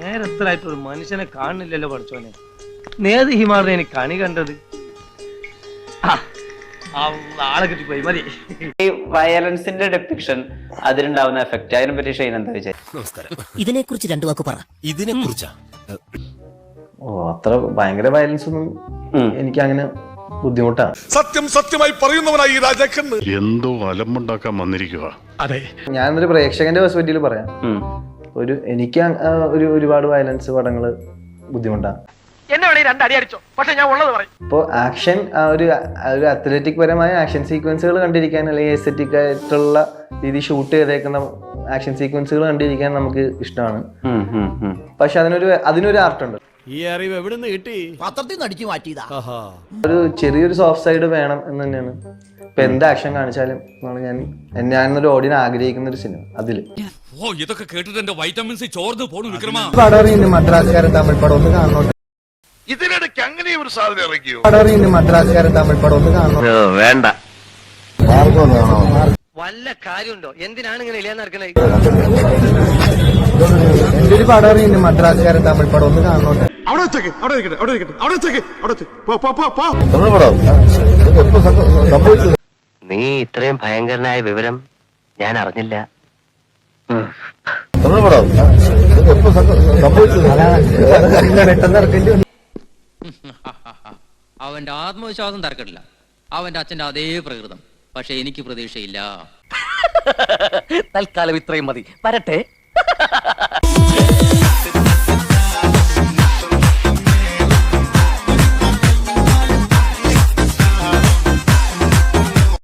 നേരത്തിലായിട്ട് ഒരു മനുഷ്യനെ കാണുന്നില്ലല്ലോ പഠിച്ചോനെ നേത് ഹിമാറിനെ എനിക്ക് കണി കണ്ടത്. ആളെ കിട്ടിപ്പോയി മതി. ഈ വയലൻസിന്റെ ഡെപ്പിക്ഷൻ അതിലുണ്ടാവുന്ന എഫക്റ്റ് അതിനെ പറ്റി ഷെയ്ൻ എന്താ വിചാരിച്ചു? ഇതിനെ കുറിച്ച് രണ്ടു വാക്ക് പറ. ഇതിനെ കുറിച്ചാ ഓ അത്ര ഭയങ്കര വയലൻസ് ഒന്നും എനിക്ക് അങ്ങനെ ബുദ്ധിമുട്ടാണ് സത്യം സത്യമായി പറയുന്നവനായി ഈ രാജാക്കന്ന് എന്തോ അലമ്പുണ്ടാക്കാൻ വന്നിരിക്കുക അതെ. ഞാനൊരു പ്രേക്ഷകന്റെ പെർസ്പെക്റ്റീവിൽ പറയാം. ഒരു എനിക്ക് ഒരു ഒരുപാട് വയലൻസ് പടങ്ങൾ ബുദ്ധിമുട്ടാണ് എന്നെ വേണേ രണ്ടടി അടിച്ചോ. പക്ഷെ ഞാൻ ഉള്ളത് പറയും. ഇപ്പോൾ ആക്ഷൻ ആ ഒരു ഒരു അത്ലറ്റിക് പരമായ ആക്ഷൻ സീക്വൻസുകൾ കണ്ടിരിക്കാൻ അല്ലെങ്കിൽ എസ്തറ്റിക് ആയിട്ടുള്ള രീതി ഷൂട്ട് ചെയ്തേക്കുന്ന ആക്ഷൻ സീക്വൻസുകൾ കണ്ടിരിക്കാൻ നമുക്ക് ഇഷ്ടമാണ്. പക്ഷെ അതിനൊരു അതിനൊരു ആർട്ടുണ്ട് ഈ അറിവ് എവിടെ നിന്ന് കിട്ടി? പത്രത്തിൽ നിന്ന് അടിച്ചു മാറ്റിയതാ ഒരു ചെറിയൊരു സോഫ്റ്റ് സൈഡ് വേണം എന്ന് തന്നെയാണ്. ഇപ്പൊ എന്ത് ആക്ഷൻ കാണിച്ചാലും എന്നാണ് ഞാൻ ഞാനൊരു ഓഡിയൻ ആഗ്രഹിക്കുന്ന ഒരു സിനിമ അതിൽ. ഓ ഇതൊക്കെ കേട്ടിട്ട് എന്റെ വൈറ്റമിൻ സി ചോർന്ന് പോണു വിക്രമ. പടറിയുണ്ട് മദ്രാസുകാരൻ തമിഴ് പടം ഒന്ന് ഇതിനിടയ്ക്ക് അങ്ങനെ ഒരു സാധനം ഇറക്കിയോ? പടറിയുണ്ട് മദ്രാസുകാരൻ തമിഴ് പടം ഒന്ന് കാണണോ? വേണ്ട വല്ല കാര്യമുണ്ടോ? എന്തിനാണ് ഇങ്ങനെ ഇല്ലാന്ന് നടക്കണേ എന്റെ ഒരു പടറിയുണ്ട് മദ്രാസുകാരൻ തമിഴ് പടം ഒന്ന് അവിടെ വെച്ചേക്ക് അവിടെ ഇരിക്കട്ടെ അവിടെ ഇരിക്കട്ടെ അവിടെ വെച്ചേക്ക് അവിടെ വെച്ച്. പോ പോ പോ പോ. തമിഴ് പടം സംഭവിച്ചത് നീ ഇത്രയും ഭയങ്കരനായ വിവരം ഞാൻ അറിഞ്ഞില്ല. അവന്റെ ആത്മവിശ്വാസം തർക്കമില്ല. അവന്റെ അച്ഛന്റെ അതേ പ്രകൃതം. പക്ഷെ എനിക്ക് പ്രതീക്ഷയില്ല. തൽക്കാലം ഇത്രയും മതി. വരട്ടെ.